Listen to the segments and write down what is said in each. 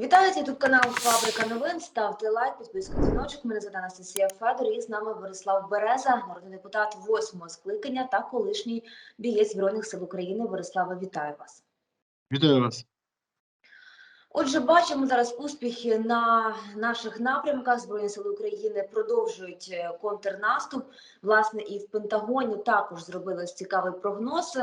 Вітаю, тут канал Фабрика новин. Ставте лайк, підписуйтесь дзвіночок. Мене звати Анастасія Федор і з нами Борислав Береза, народний депутат восьмого скликання та колишній бієць Збройних сил України. Борислава, вітаю вас. Вітаю вас. Отже, бачимо зараз успіхи на наших напрямках. Збройні сили України продовжують е, контрнаступ. Власне, і в Пентагоні також зробили цікавий прогноз.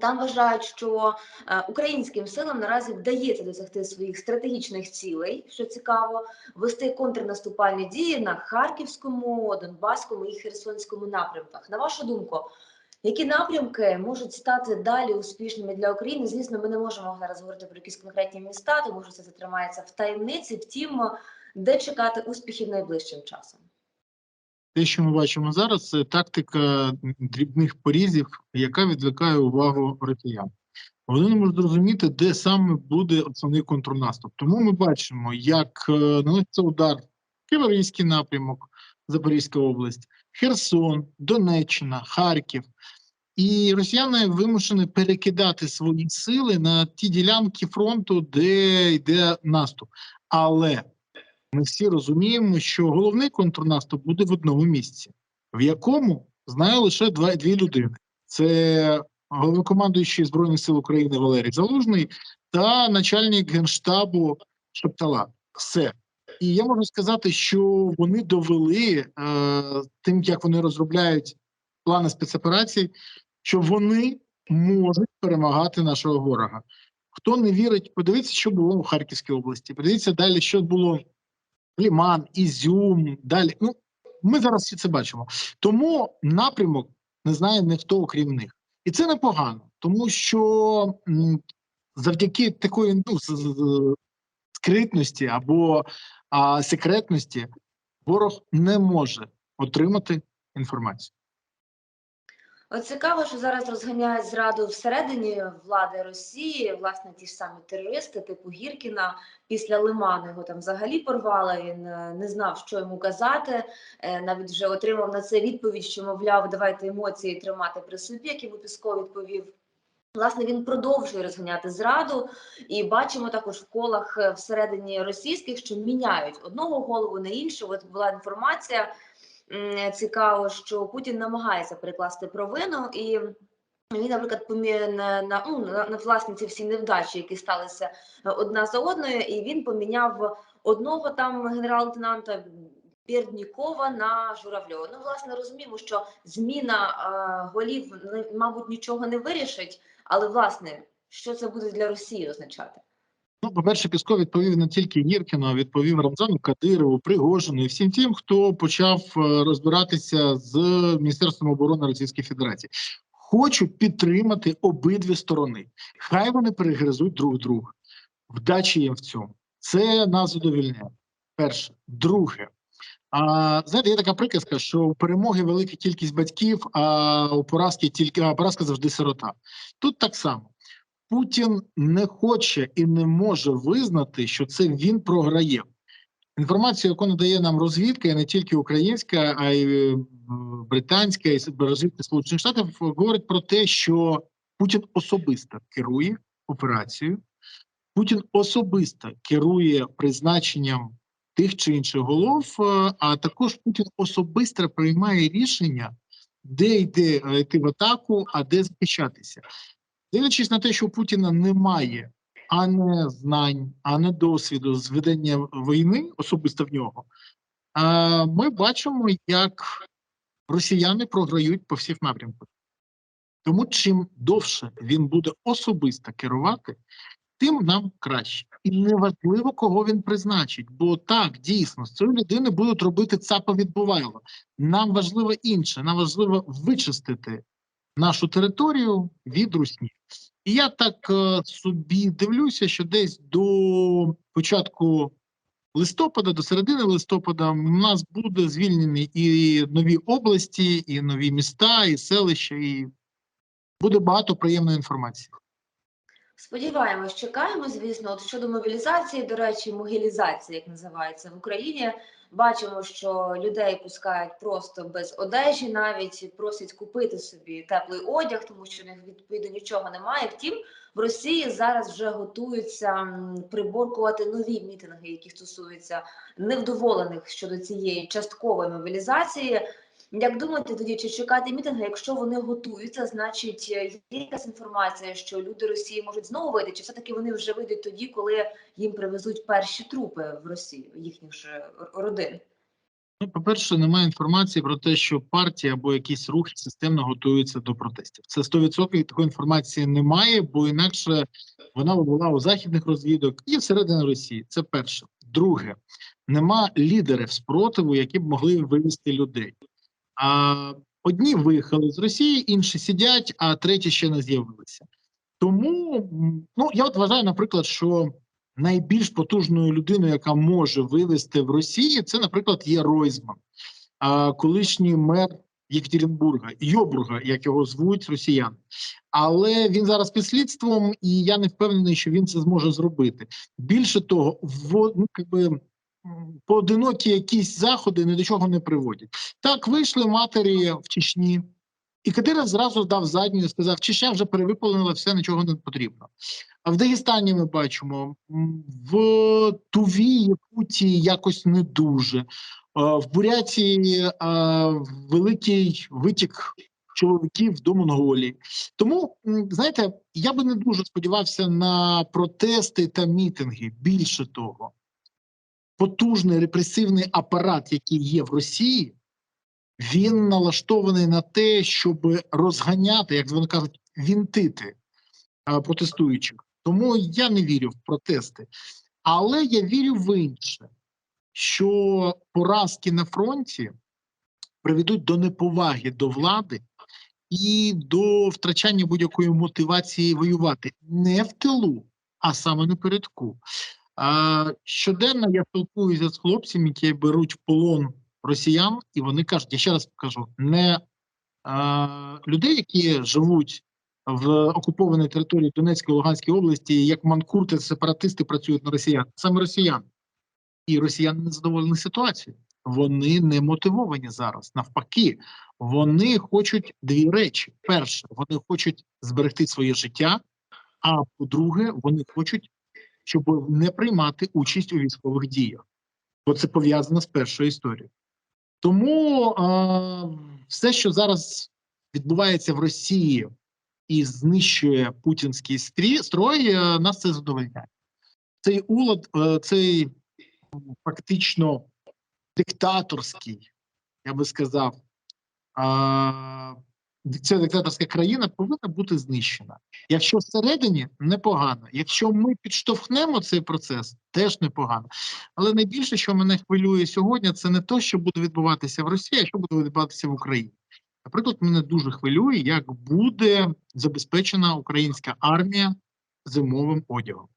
Там вважають, що е, українським силам наразі вдається досягти своїх стратегічних цілей, що цікаво, вести контрнаступальні дії на Харківському, Донбаському і Херсонському напрямках. На вашу думку, які напрямки можуть стати далі успішними для України? Звісно, ми не можемо зараз говорити про якісь конкретні міста, тому що це затримається в таємниці. Втім, де чекати успіхів найближчим часом? Те, що ми бачимо зараз, це тактика дрібних порізів, яка відвлекає увагу росіян. Вони не можуть зрозуміти, де саме буде основний контрнаступ. Тому ми бачимо, як е, наноситься удар Криворізький напрямок, Запорізька область, Херсон, Донеччина, Харків. І росіяни вимушені перекидати свої сили на ті ділянки фронту, де йде наступ. Але ми всі розуміємо, що головний контрнаступ буде в одному місці, в якому знає лише два дві людини: це головнокомандуючий збройних сил України Валерій Залужний та начальник генштабу Шептала. Все. І я можу сказати, що вони довели е, тим, як вони розробляють плани спецоперацій, що вони можуть перемагати нашого ворога. Хто не вірить, подивіться, що було в Харківській області. Подивіться далі, що було Ліман, Ізюм, далі. Ну, ми зараз всі це бачимо. Тому напрямок не знає ніхто, окрім них. І це непогано, тому що завдяки такої ну, скритності або а, секретності ворог не може отримати інформацію. От цікаво, що зараз розганяють зраду всередині влади Росії, власне, ті ж самі терористи, типу Гіркіна, після Лиману його там взагалі порвали. Він е, не знав, що йому казати. Е, Навіть вже отримав на це відповідь, що мовляв, давайте емоції тримати при собі, як йому Пісков відповів. Власне, він продовжує розганяти зраду, і бачимо також в колах е, всередині російських, що міняють одного голову на іншу. От була інформація. Цікаво, що Путін намагається перекласти провину, і він, наприклад, помі... на, на, ну, на, на власне ці всі невдачі, які сталися е, одна за одною, і він поміняв одного там генерал-лейтенанта Берднікова на Журавльова. Ну, власне, розуміємо, що зміна е, голів, ну, мабуть, нічого не вирішить, але власне, що це буде для Росії означати? Ну, по-перше, Пісков відповів не тільки Гіркіну, а відповів Рамзану Кадирову, Пригожину і всім тим, хто почав е, розбиратися з Міністерством оборони Російської Федерації. Хочу підтримати обидві сторони. Хай вони перегризуть друг друга. Вдачі їм в цьому. Це нас задовільняє. Перше. Друге. А, знаєте, є така приказка, що у перемоги велика кількість батьків, а у поразки тільки а поразка завжди сирота. Тут так само. Путін не хоче і не може визнати, що це він програє. Інформацію, яку надає нам розвідка, і не тільки українська, а й е, британська, і розвідка Сполучених Штатів, говорить про те, що Путін особисто керує операцією, Путін особисто керує призначенням тих чи інших голов, е, а також Путін особисто приймає рішення, де е, йти в атаку, а де захищатися. Дивлячись на те, що у Путіна немає а не знань, а не досвіду з ведення війни, особисто в нього, ми бачимо, як росіяни програють по всіх напрямках. Тому чим довше він буде особисто керувати, тим нам краще. І неважливо, кого він призначить. Бо так, дійсно, з цієї людини будуть робити ЦАПа відбувайло. Нам важливо інше, нам важливо вичистити нашу територію від русні. І я так е, собі дивлюся, що десь до початку листопада, до середини листопада, у нас буде звільнені і нові області, і нові міста, і селища, і буде багато приємної інформації. Сподіваємось, чекаємо, звісно. От щодо мобілізації, до речі, могилізації, як називається в Україні. Бачимо, що людей пускають просто без одежі, навіть просять купити собі теплий одяг, тому що в них відповідно нічого немає. Втім, в Росії зараз вже готуються приборкувати нові мітинги, які стосуються невдоволених щодо цієї часткової мобілізації. Як думаєте, тоді чи чекати мітинги? Якщо вони готуються, значить е, є якась інформація, що люди Росії можуть знову вийти, чи все таки вони вже вийдуть тоді, коли їм привезуть перші трупи в Росію, їхніх ж родин? Ну, по-перше, немає інформації про те, що партія або якісь рухи системно готуються до протестів. Це 100% такої інформації немає, бо інакше вона була у західних розвідок і всередині Росії. Це перше. Друге, нема лідерів спротиву, які б могли вивести людей. Одні виїхали з Росії, інші сидять, а треті ще не з'явилися. Тому ну я от вважаю, наприклад, що найбільш потужною людиною, яка може вивести в Росії, це, наприклад, є Ройзман, колишній мер Єкатеринбурга, Йобурга, як його звуть росіяни. Але він зараз під слідством, і я не впевнений, що він це зможе зробити. Більше того, в ну, якби, поодинокі якісь заходи ні до чого не приводять. Так вийшли матері в Чечні. І Кадиров зразу дав задню і сказав, Чечня вже перевиповнила все, нічого не потрібно. А в Дагестані ми бачимо, в Туві, Якутії якось не дуже. В Бурятії великий витік чоловіків до Монголії. Тому, знаєте, я би не дуже сподівався на протести та мітинги. Більше того, потужний репресивний апарат, який є в Росії, він налаштований на те, щоб розганяти, як вони кажуть, вінтити протестуючих. Тому я не вірю в протести. Але я вірю в інше, що поразки на фронті приведуть до неповаги до влади і до втрачання будь-якої мотивації воювати не в тилу, а саме напередку. Щоденно я спілкуюся з хлопцями, які беруть полон росіян, і вони кажуть, я ще раз покажу, не а, людей, які живуть в окупованій території Донецької Луганської області, як манкурти, сепаратисти працюють на росіян, саме росіян. І росіяни не задоволені ситуацією. Вони не мотивовані зараз. Навпаки, вони хочуть дві речі: перше, вони хочуть зберегти своє життя. А по-друге, вони хочуть, щоб не приймати участь у військових діях, бо це пов'язано з першою історією. Тому а, все, що зараз відбувається в Росії і знищує путінський строй, е, нас це задовольняє. Цей улад, е, цей фактично диктаторський, я би сказав, ця диктаторська країна повинна бути знищена. Якщо всередині непогано, якщо ми підштовхнемо цей процес, теж непогано. Але найбільше, що мене хвилює сьогодні, це не те, що буде відбуватися в Росії, а що буде відбуватися в Україні. Наприклад, мене дуже хвилює, як буде забезпечена українська армія зимовим одягом.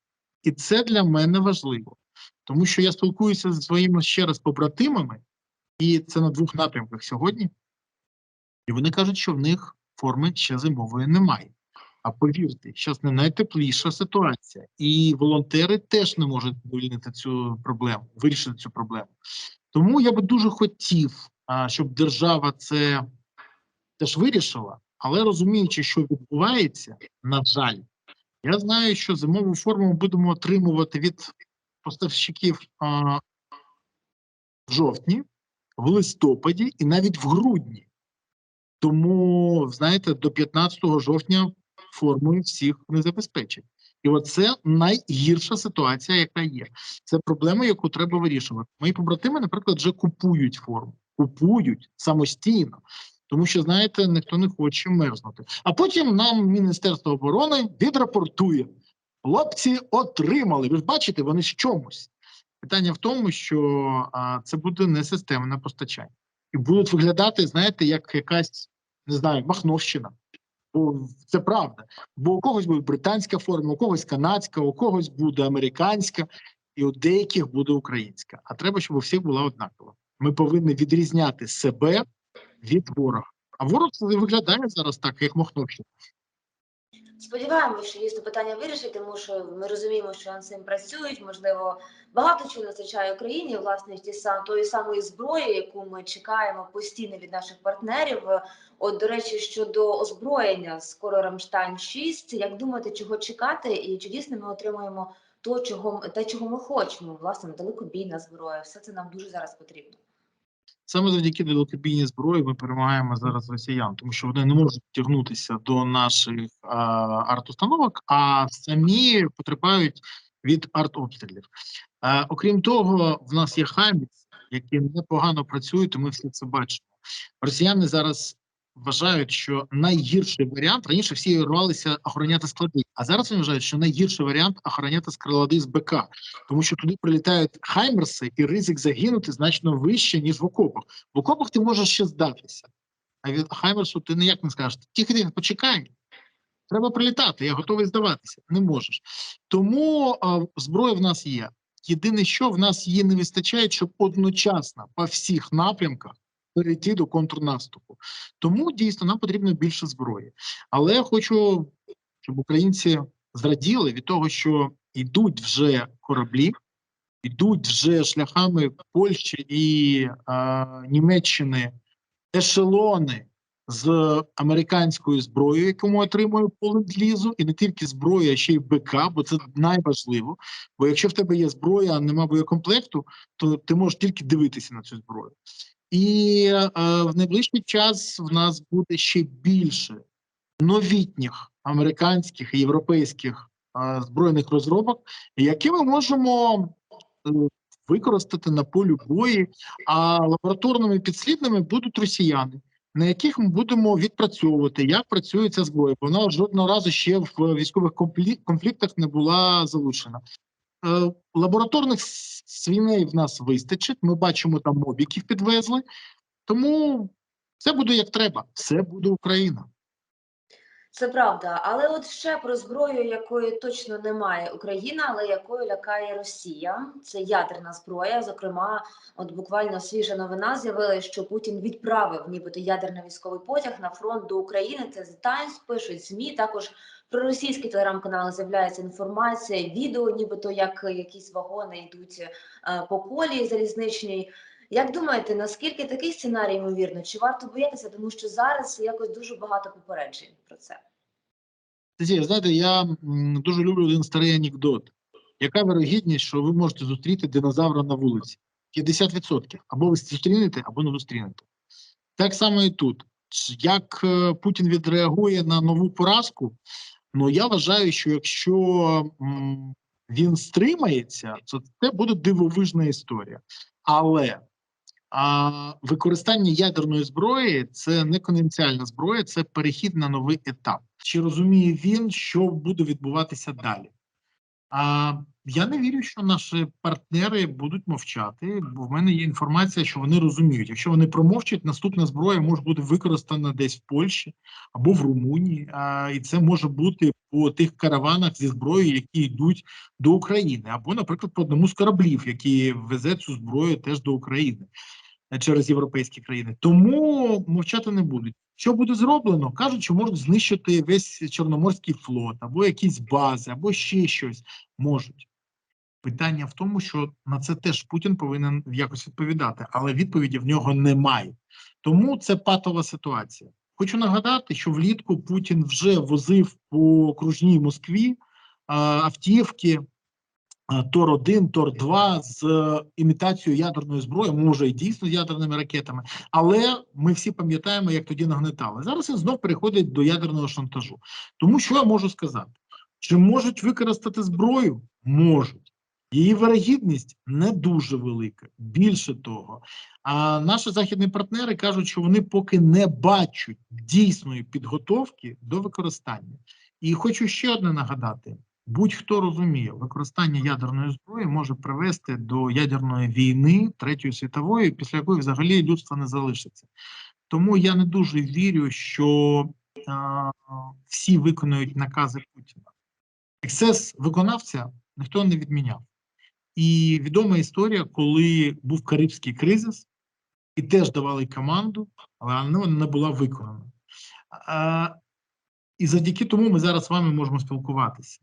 І це для мене важливо, тому що я спілкуюся зі своїми ще раз побратимами, і це на двох напрямках сьогодні. І вони кажуть, що в них форми ще зимової немає. А повірте, зараз не найтепліша ситуація, і волонтери теж не можуть вивільнити цю проблему, вирішити цю проблему. Тому я би дуже хотів, щоб держава це теж вирішила, але розуміючи, що відбувається, на жаль, я знаю, що зимову форму ми будемо отримувати від поставщиків а, в жовтні, в листопаді і навіть в грудні. Тому, знаєте, до 15 жовтня формою всіх не забезпечать. І оце найгірша ситуація, яка є. Це проблема, яку треба вирішувати. Мої побратими, наприклад, вже купують форму, купують самостійно, тому що, знаєте, ніхто не хоче мерзнути. А потім нам Міністерство оборони відрапортує: хлопці отримали. Ви ж бачите, вони з чомусь. Питання в тому, що а, це буде не системне постачання, і будуть виглядати, знаєте, як якась не знаю, Махновщина. Бо це правда. Бо у когось буде британська форма, у когось канадська, у когось буде американська, і у деяких буде українська. А треба, щоб у всіх була однакова. Ми повинні відрізняти себе від ворога. А ворог це виглядає зараз так, як Махновщина. Сподіваємося, що дійсно питання вирішить, тому що ми розуміємо, що над цим працюють. Можливо, багато чого не вистачає Україні, власне, ті сам тої самої зброї, яку ми чекаємо постійно від наших партнерів. От, до речі, щодо озброєння скоро Рамштайн 6 Як думаєте, чого чекати, і чи дійсно ми отримуємо то, чого те, чого ми хочемо? Власне, далекобійна зброя, все це нам дуже зараз потрібно. Саме завдяки далекобійній зброї ми перемагаємо зараз росіян, тому що вони не можуть тягнутися до наших арт-установок, а самі потерпають від артобстрілів. Окрім того, в нас є хаміс, які непогано працюють, і ми все це бачимо. Росіяни зараз вважають, що найгірший варіант раніше всі рвалися охороняти склади, а зараз вони вважають, що найгірший варіант охороняти склади з БК, тому що туди прилітають хаймерси, і ризик загинути значно вище, ніж в окопах. В окопах ти можеш ще здатися, а від Хаймерсу ти ніяк не скажеш. Тихо, тихо, почекай. Треба прилітати, я готовий здаватися. Не можеш. Тому а, зброя в нас є. Єдине, що в нас її не вистачає, щоб одночасно по всіх напрямках перейти до контрнаступу. Тому дійсно нам потрібно більше зброї. Але я хочу, щоб українці зраділи від того, що йдуть вже кораблі, йдуть вже шляхами Польщі і е, Німеччини ешелони з американською зброєю, яку ми отримуємо ленд-лізу, і не тільки зброя, а ще й БК, бо це найважливо. Бо якщо в тебе є зброя, а нема боєкомплекту, то ти можеш тільки дивитися на цю зброю. І е, в найближчий час в нас буде ще більше новітніх американських і європейських е, збройних розробок, які ми можемо е, використати на полі бої, а лабораторними підслідними будуть росіяни, на яких ми будемо відпрацьовувати, як працює ця зброя. Вона жодного разу ще в військових конфліктах не була залучена. Е, Лабораторних с- свиней в нас вистачить. Ми бачимо, там мобіків підвезли. Тому все буде як треба. Все буде Україна. Це правда, але от ще про зброю, якої точно немає Україна, але якою лякає Росія. Це ядерна зброя. Зокрема, от буквально свіжа новина з'явилася, що Путін відправив нібито ядерний військовий потяг на фронт до України. Це The Times пишуть ЗМІ. Також про російські телеграм-канали з'являється інформація, відео, нібито як якісь вагони йдуть е, по колії залізничній. Як думаєте, наскільки такий сценарій ймовірно? Чи варто боятися? Тому що зараз якось дуже багато попереджень про це. Знаєте, я дуже люблю один старий анекдот. Яка вирогідність, що ви можете зустріти динозавра на вулиці? 50%. Або ви зустрінете, або не зустрінете. Так само і тут. Як е, Путін відреагує на нову поразку? Ну я вважаю, що якщо він стримається, то це буде дивовижна історія. Але а, використання ядерної зброї це не конвенціальна зброя, це перехід на новий етап. Чи розуміє він, що буде відбуватися далі? А я не вірю, що наші партнери будуть мовчати, бо в мене є інформація, що вони розуміють. Якщо вони промовчать, наступна зброя може бути використана десь в Польщі або в Румунії, а, і це може бути по тих караванах зі зброєю, які йдуть до України, або, наприклад, по одному з кораблів, який везе цю зброю теж до України через європейські країни. Тому мовчати не будуть. Що буде зроблено? Кажуть, що можуть знищити весь Чорноморський флот, або якісь бази, або ще щось можуть. Питання в тому, що на це теж Путін повинен якось відповідати, але відповіді в нього немає. Тому це патова ситуація. Хочу нагадати, що влітку Путін вже возив по окружній Москві автівки а, Тор-1, Тор-2 з е, імітацією ядерної зброї, може і дійсно з ядерними ракетами, але ми всі пам'ятаємо, як тоді нагнетали. Зараз він знов переходить до ядерного шантажу. Тому що я можу сказати? Чи можуть використати зброю? Можуть. Її вирогідність не дуже велика. Більше того, а наші західні партнери кажуть, що вони поки не бачать дійсної підготовки до використання. І хочу ще одне нагадати: будь-хто розуміє, використання ядерної зброї може привести до ядерної війни Третьої світової, після якої взагалі людство не залишиться. Тому я не дуже вірю, що а, всі виконують накази Путіна. Ексцес виконавця ніхто не відміняв. І відома історія, коли був Карибський кризис, і теж давали команду, але вона не була виконана. А, І завдяки тому ми зараз з вами можемо спілкуватися.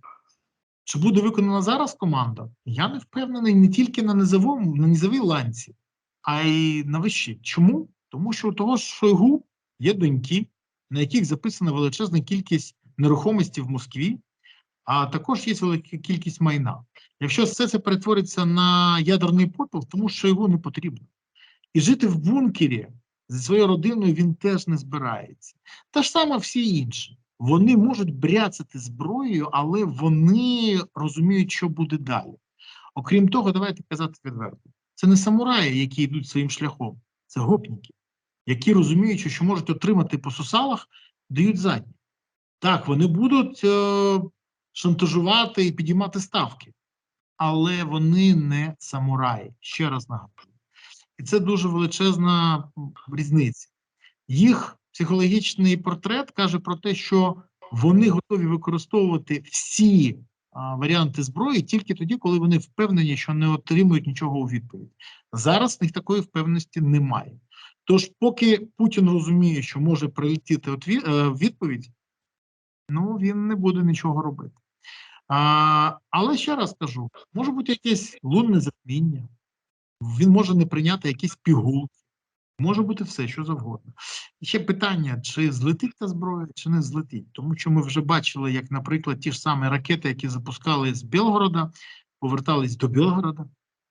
Чи буде виконана зараз команда? Я не впевнений не тільки на низовому, на низовій ланці, а й на вищій. Чому? Тому що у того ж Шойгу є доньки, на яких записана величезна кількість нерухомості в Москві, а також є велика кількість майна. Якщо все це перетвориться на ядерний попіл, тому що його не потрібно. І жити в бункері зі своєю родиною він теж не збирається. Та ж саме всі інші. Вони можуть бряцати зброєю, але вони розуміють, що буде далі. Окрім того, давайте казати відверто: це не самураї, які йдуть своїм шляхом, це гопніки, які розуміють, що можуть отримати по сусалах, дають задні. Так, вони будуть е, шантажувати і підіймати ставки, але вони не самураї. Ще раз нагадую. І це дуже величезна різниця. Їх психологічний портрет каже про те, що вони готові використовувати всі а, варіанти зброї тільки тоді, коли вони впевнені, що не отримують нічого у відповідь. Зараз в них такої впевненості немає. Тож, поки Путін розуміє, що може прилетіти е, відповідь, ну він не буде нічого робити. А, але ще раз кажу: може бути якесь лунне затміння, він може не прийняти якісь пігулки, може бути все, що завгодно. Ще питання: чи злетить та зброя, чи не злетить. Тому що ми вже бачили, як, наприклад, ті ж самі ракети, які запускали з Білгорода, повертались до Білгорода,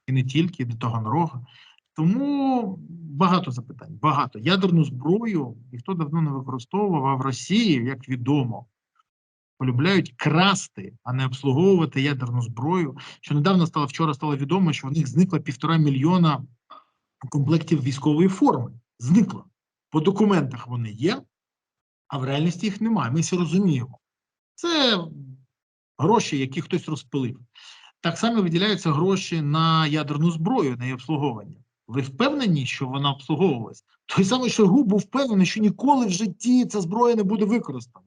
і не тільки, до Таганрога. Тому багато запитань, багато. Ядерну зброю ніхто давно не використовував, а в Росії, як відомо, полюбляють красти, а не обслуговувати ядерну зброю. Що недавно стало вчора стало відомо, що в них зникло півтора мільйона комплектів військової форми. Зникло. По документах вони є, а в реальності їх немає. Ми всі розуміємо. Це гроші, які хтось розпилив. Так само виділяються гроші на ядерну зброю, на її обслуговування. Ви впевнені, що вона обслуговувалась? Той самий Шойгу був впевнений, що ніколи в житті ця зброя не буде використана.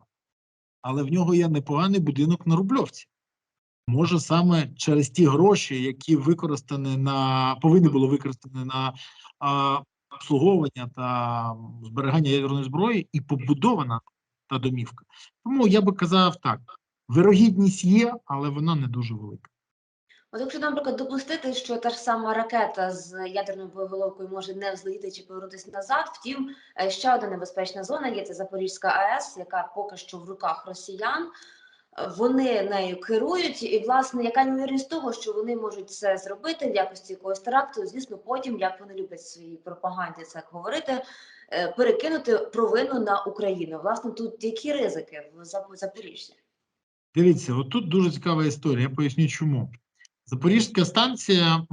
Але в нього є непоганий будинок на Рубльовці. Може, саме через ті гроші, які використані на повинні були використані на а, обслуговування та зберігання ядерної зброї, і побудована та домівка. Тому я би казав так: вирогідність є, але вона не дуже велика. От якщо, наприклад, допустити, що та ж сама ракета з ядерною боєголовкою може не взлетіти чи повернутися назад, втім, е, ще одна небезпечна зона є це Запорізька АЕС, яка поки що в руках росіян. Вони нею керують, і власне яка ймовірність того, що вони можуть це зробити в якості якогось теракту, звісно, потім, як вони люблять в своїй пропаганді це говорити, е, перекинути провину на Україну. Власне, тут які ризики в Зап- Запоріжжі? Дивіться, отут дуже цікава історія. Я поясню, чому. Запорізька станція,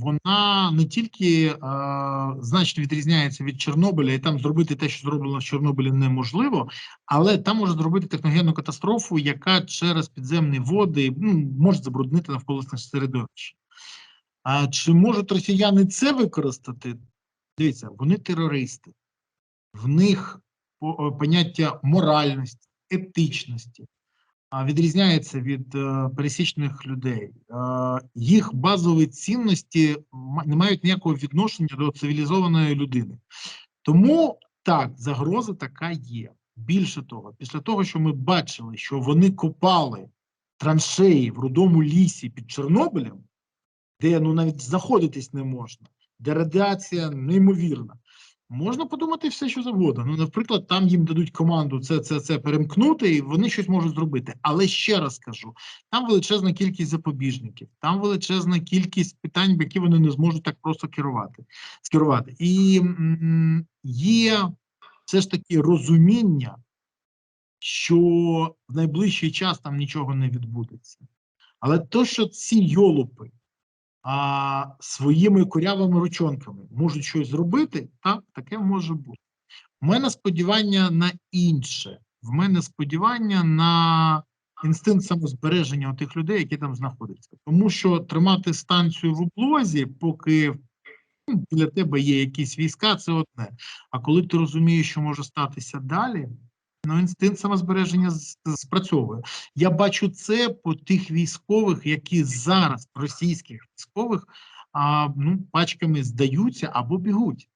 вона не тільки е, значно відрізняється від Чорнобиля, і там зробити те, що зроблено в Чорнобилі, неможливо, але там може зробити техногенну катастрофу, яка через підземні води ну, може забруднити навколишнє середовище. А чи можуть росіяни це використати? Дивіться, вони терористи, в них поняття моральності, етичності відрізняється від е, пересічних людей. Е, їх базові цінності не мають ніякого відношення до цивілізованої людини. Тому так, загроза така є. Більше того, після того, що ми бачили, що вони копали траншеї в рудому лісі під Чорнобилем, де ну навіть знаходитись не можна, де радіація неймовірна. Можна подумати все, що завгодно. Ну, наприклад, там їм дадуть команду це, це, це перемкнути, і вони щось можуть зробити. Але ще раз кажу: там величезна кількість запобіжників, там величезна кількість питань, які вони не зможуть так просто керувати. скерувати. І є все ж таки розуміння, що в найближчий час там нічого не відбудеться. Але то, що ці йолопи а, своїми корявими ручонками можуть щось зробити, так, таке може бути. У мене сподівання на інше. В мене сподівання на інстинкт самозбереження тих людей, які там знаходяться. Тому що тримати станцію в облозі, поки ну, для тебе є якісь війська, це одне. А коли ти розумієш, що може статися далі, ну інстинкт самозбереження спрацьовує. Я бачу це по тих військових, які зараз російських військових а, ну, пачками здаються або бігуть.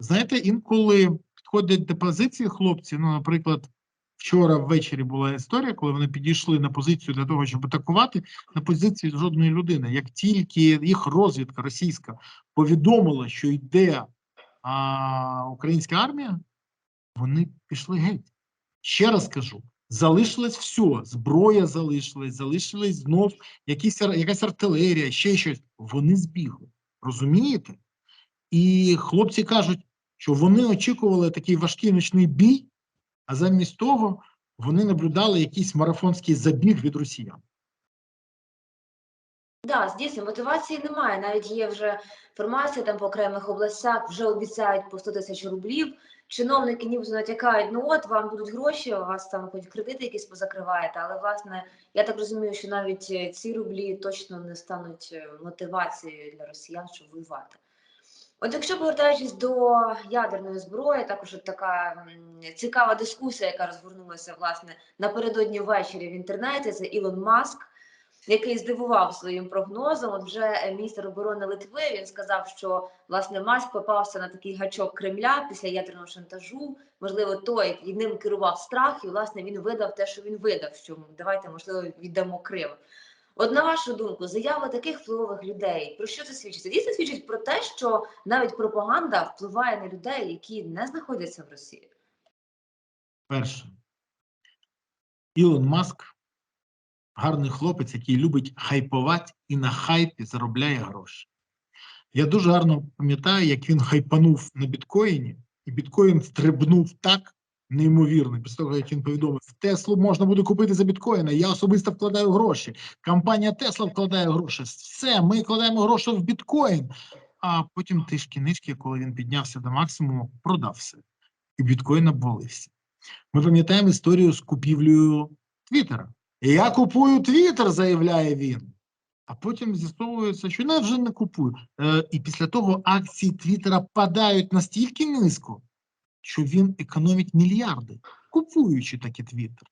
Знаєте, інколи підходять до позиції хлопці, ну, наприклад, Вчора ввечері була історія, коли вони підійшли на позицію для того, щоб атакувати на позиції жодної людини. Як тільки їх розвідка російська повідомила, що йде а, українська армія, вони пішли геть. Ще раз кажу: залишилось все, зброя залишилась, залишилась знов якісь, якась артилерія, ще щось. Вони збігли. Розумієте? І хлопці кажуть, що вони очікували такий важкий ночний бій, а замість того вони наблюдали якийсь марафонський забіг від росіян. Да, дійсно, мотивації немає. Навіть є вже інформація там по окремих областях, вже обіцяють по 100 тисяч рублів. Чиновники нібито натякають, ну от вам будуть гроші, у вас там хоч кредити якісь позакриваєте. Але власне, я так розумію, що навіть е, ці рублі точно не стануть е, мотивацією для росіян, щоб воювати. От якщо повертаючись до ядерної зброї, також от така цікава дискусія, яка розгорнулася власне напередодні ввечері в інтернеті. Це Ілон Маск, який здивував своїм прогнозом. От вже е, міністр оборони Литви він сказав, що власне Маск попався на такий гачок Кремля після ядерного шантажу. Можливо, той ним керував страх, і власне він видав те, що він видав. Що давайте можливо віддамо Крим. От на вашу думку, заяви таких впливових людей про що це свідчить? Це дійсно свідчить про те, що навіть пропаганда впливає на людей, які не знаходяться в Росії. Перше, Ілон Маск гарний хлопець, який любить хайпувати і на хайпі заробляє гроші. Я дуже гарно пам'ятаю, як він хайпанув на біткоїні, і біткоін стрибнув так неймовірно. Після того, як він повідомив, Теслу можна буде купити за біткоїни. Я особисто вкладаю гроші. Компанія Тесла вкладає гроші. Все, ми вкладаємо гроші в біткоін. А потім тишки нишки, коли він піднявся до максимуму, продав все. І біткоін обвалився. Ми пам'ятаємо історію з купівлею Твіттера. Я купую Твіттер, заявляє він. А потім з'ясовується, що не вже не купую. Е, і після того акції Твіттера падають настільки низько, що він економить мільярди, купуючи таки Твіттер.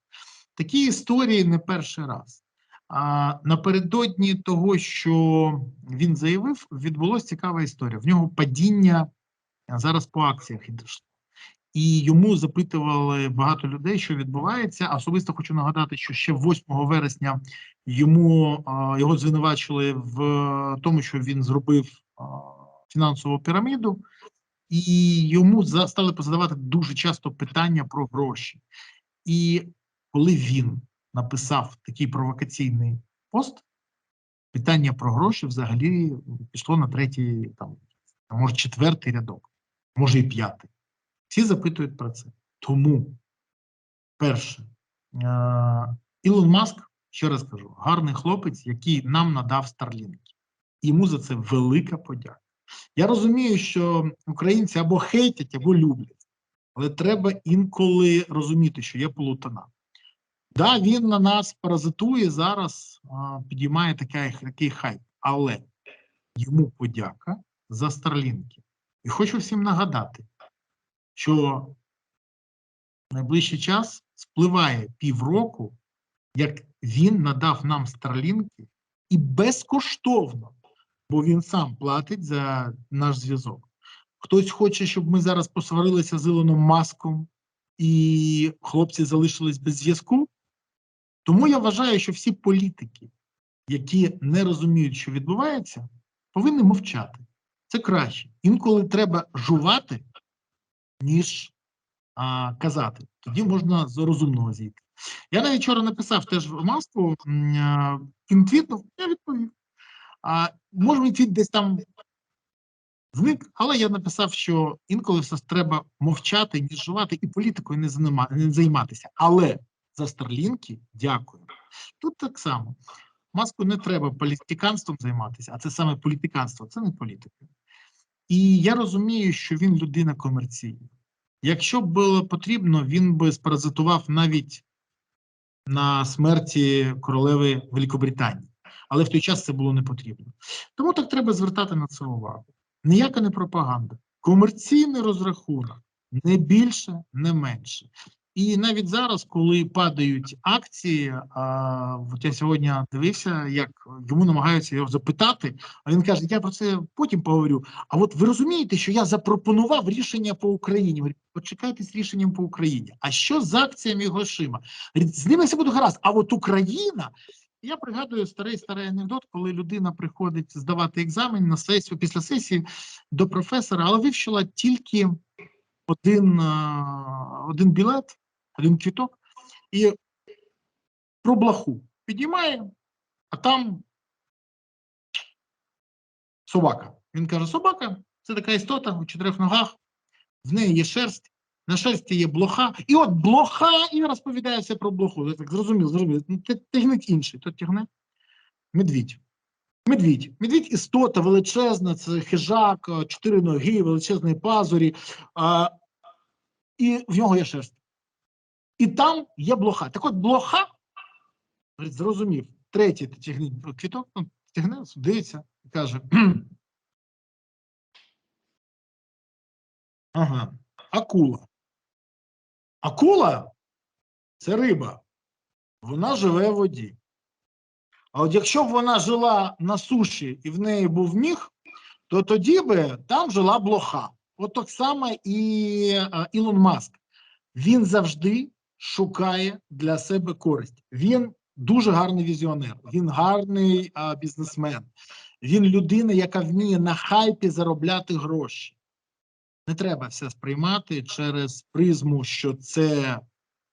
Такі історії не перший раз. А напередодні того, що він заявив, відбулася цікава історія. В нього падіння зараз по акціях. І йому запитували багато людей, що відбувається. Особисто хочу нагадати, що ще 8 вересня йому його звинувачили в тому, що він зробив фінансову піраміду, і йому стали позадавати дуже часто питання про гроші. І коли він написав такий провокаційний пост, питання про гроші взагалі пішло на третій, там може четвертий рядок, може і п'ятий. Всі запитують про це. Тому, перше, е, Ілон Маск, ще раз кажу, гарний хлопець, який нам надав Starlink. Йому за це велика подяка. Я розумію, що українці або хейтять, або люблять, але треба інколи розуміти, що є полутона. Да, він на нас паразитує зараз, а, підіймає такий, такий хайп, але йому подяка за Старлінки. І хочу всім нагадати, що найближчий час спливає півроку, як він надав нам Старлінки і безкоштовно, бо він сам платить за наш зв'язок. Хтось хоче, щоб ми зараз посварилися з Ілоном Маском і хлопці залишились без зв'язку. Тому я вважаю, що всі політики, які не розуміють, що відбувається, повинні мовчати. Це краще. Інколи треба жувати, ніж а, казати. Тоді можна з розумного зійти. Я навіть вчора написав теж в маску, м, він твітнув, я відповів. А може мій твіт десь там зник, але я написав, що інколи все треба мовчати, ніж жувати, і політикою не займатися. Але за Старлінки дякую. Тут так само. Маску не треба політиканством займатися, а це саме політиканство, це не політика. І я розумію, що він людина комерційна. Якщо б було потрібно, він би спаразитував навіть на смерті королеви Великобританії. Але в той час це було не потрібно. Тому так треба звертати на це увагу. Ніяка не пропаганда. Комерційний розрахунок, не більше, не менше. І навіть зараз, коли падають акції, а, от я сьогодні дивився, як йому намагаються його запитати, а він каже: я про це потім поговорю. А от ви розумієте, що я запропонував рішення по Україні? Говорю, Почекайте з рішенням по Україні. А що з акціями грошима? З ними все буде гаразд. А от Україна. Я пригадую старий старий анекдот, коли людина приходить здавати екзамен на сесію після сесії до професора, але вивчила тільки один, один білет, один квіток, і про блаху піднімає, а там собака. Він каже: собака це така істота у чотирьох ногах, в неї є шерсть, на шерсті є блоха, і от блоха і розповідає все про блоху. Я так зрозумів, зрозумів. Ну, Тягнеть інший, то тягне медвідь. Медвідь. Медвідь істота величезна, це хижак, чотири ноги, величезні пазурі, а, і в нього є шерсть. І там є блоха. Так от блоха, зрозумів, третій тягніть квіток, ну, тягне, дивиться і каже. Ага, акула. Акула це риба. Вона живе в воді. А от якщо б вона жила на суші і в неї був міг, то тоді би там жила блоха. От так само і а, Ілон Маск. Він завжди шукає для себе користь. Він дуже гарний візіонер, він гарний а, бізнесмен, він людина, яка вміє на хайпі заробляти гроші. Не треба все сприймати через призму, що це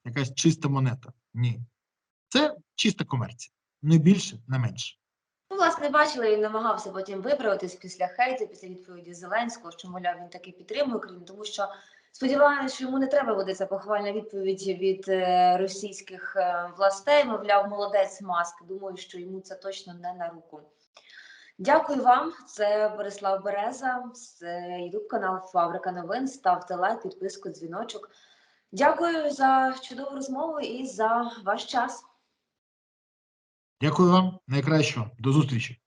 якась чиста монета. Ні. Це чиста комерція. Не більше, не менше. Ну, власне, бачили, він намагався потім виправитись після хейту, після відповіді Зеленського, що, мовляв, він таки підтримує Україну, тому що сподіваюся, що йому не треба ця похвальна відповідь від е, російських е, властей. Мовляв, молодець Маск. Думаю, що йому це точно не на руку. Дякую вам. Це Борислав Береза, з Ютуб канал Фабрика новин. Ставте лайк, підписку, дзвіночок. Дякую за чудову розмову і за ваш час. Дякую вам. Найкращого. До зустрічі.